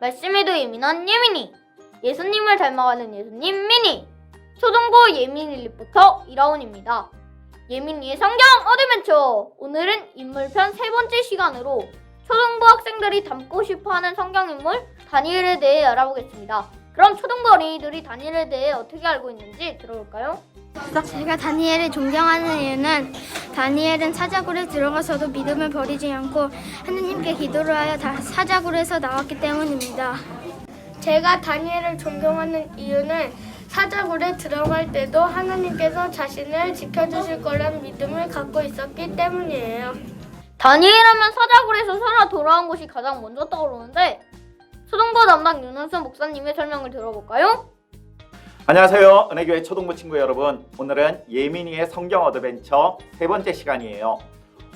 말씀에도 예민한 예민이 예수님을 닮아가는 예수님 미니 초등부 예민이 리포터 이라운입니다. 예민이의 성경 어드벤처 오늘은 인물편 세 번째 시간으로 초등부 학생들이 닮고 싶어하는 성경 인물 다니엘에 대해 알아보겠습니다. 그럼 초등부 어린이들이 다니엘에 대해 어떻게 알고 있는지 들어볼까요? 제가 다니엘을 존경하는 이유는 다니엘은 사자굴에 들어가서도 믿음을 버리지 않고 하느님께 기도를 하여 다 사자굴에서 나왔기 때문입니다. 제가 다니엘을 존경하는 이유는 사자굴에 들어갈 때도 하나님께서 자신을 지켜주실 거라는 믿음을 갖고 있었기 때문이에요. 다니엘하면 사자굴에서 살아 돌아온 것이 가장 먼저 떠오르는데 초등부 담당 윤은수 목사님의 설명을 들어볼까요? 안녕하세요. 은혜교회 초등부 친구 여러분. 오늘은 예민이의 성경 어드벤처 세 번째 시간이에요.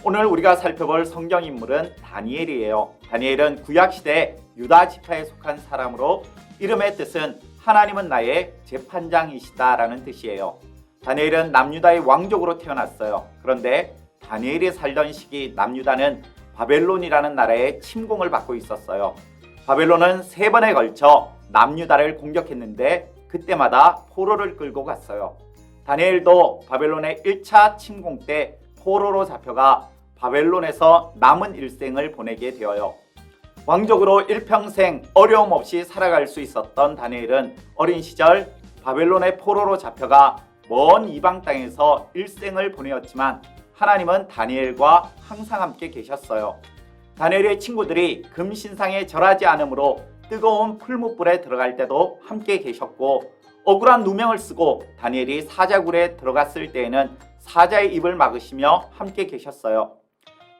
오늘 우리가 살펴볼 성경 인물은 다니엘이에요. 다니엘은 구약 시대 유다 지파에 속한 사람으로 이름의 뜻은 하나님은 나의 재판장이시다라는 뜻이에요. 다니엘은 남유다의 왕족으로 태어났어요. 그런데 다니엘이 살던 시기 남유다는 바벨론이라는 나라의 침공을 받고 있었어요. 바벨론은 세 번에 걸쳐 남유다를 공격했는데 그때마다 포로를 끌고 갔어요. 다니엘도 바벨론의 1차 침공 때 포로로 잡혀가 바벨론에서 남은 일생을 보내게 되어요. 왕족으로 일평생 어려움 없이 살아갈 수 있었던 다니엘은 어린 시절 바벨론의 포로로 잡혀가 먼 이방 땅에서 일생을 보내었지만 하나님은 다니엘과 항상 함께 계셨어요. 다니엘의 친구들이 금신상에 절하지 않으므로 뜨거운 풀무불에 들어갈 때도 함께 계셨고 억울한 누명을 쓰고 다니엘이 사자굴에 들어갔을 때에는 사자의 입을 막으시며 함께 계셨어요.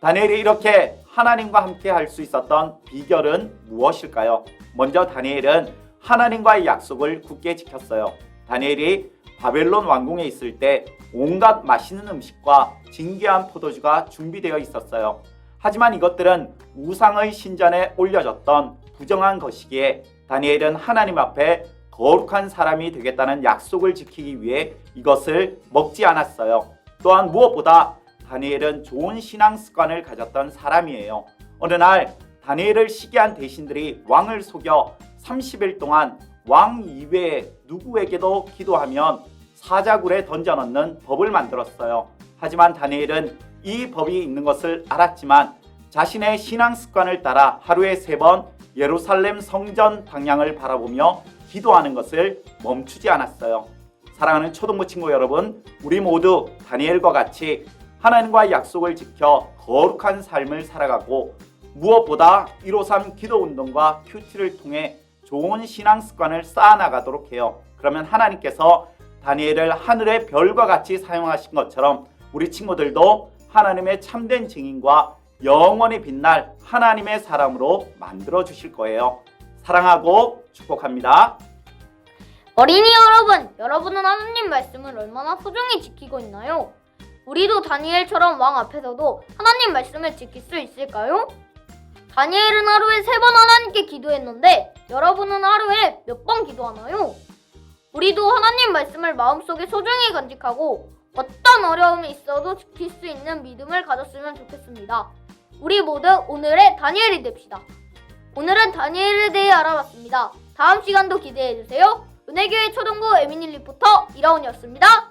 다니엘이 이렇게 하나님과 함께 할 수 있었던 비결은 무엇일까요? 먼저 다니엘은 하나님과의 약속을 굳게 지켰어요. 다니엘이 바벨론 왕궁에 있을 때 온갖 맛있는 음식과 진귀한 포도주가 준비되어 있었어요. 하지만 이것들은 우상의 신전에 올려졌던 부정한 것이기에 다니엘은 하나님 앞에 거룩한 사람이 되겠다는 약속을 지키기 위해 이것을 먹지 않았어요. 또한 무엇보다 다니엘은 좋은 신앙 습관을 가졌던 사람이에요. 어느 날 다니엘을 시기한 대신들이 왕을 속여 30일 동안 왕 이외에 누구에게도 기도하면 사자굴에 던져넣는 법을 만들었어요. 하지만 다니엘은 이 법이 있는 것을 알았지만 자신의 신앙 습관을 따라 하루에 세 번 예루살렘 성전 방향을 바라보며 기도하는 것을 멈추지 않았어요. 사랑하는 초등부 친구 여러분, 우리 모두 다니엘과 같이 하나님과의 약속을 지켜 거룩한 삶을 살아가고 무엇보다 153 기도 운동과 큐티를 통해 좋은 신앙 습관을 쌓아나가도록 해요. 그러면 하나님께서 다니엘을 하늘의 별과 같이 사용하신 것처럼 우리 친구들도 하나님의 참된 증인과 영원히 빛날 하나님의 사람으로 만들어 주실 거예요. 사랑하고 축복합니다. 어린이 여러분, 여러분은 하나님 말씀을 얼마나 소중히 지키고 있나요? 우리도 다니엘처럼 왕 앞에서도 하나님 말씀을 지킬 수 있을까요? 다니엘은 하루에 세 번 하나님께 기도했는데 여러분은 하루에 몇 번 기도하나요? 우리도 하나님 말씀을 마음속에 소중히 간직하고 어떤 어려움이 있어도 지킬 수 있는 믿음을 가졌으면 좋겠습니다. 우리 모두 오늘의 다니엘이 됩시다. 오늘은 다니엘에 대해 알아봤습니다. 다음 시간도 기대해주세요. 은혜교회 초등부 에미니 리포터 이라운이었습니다.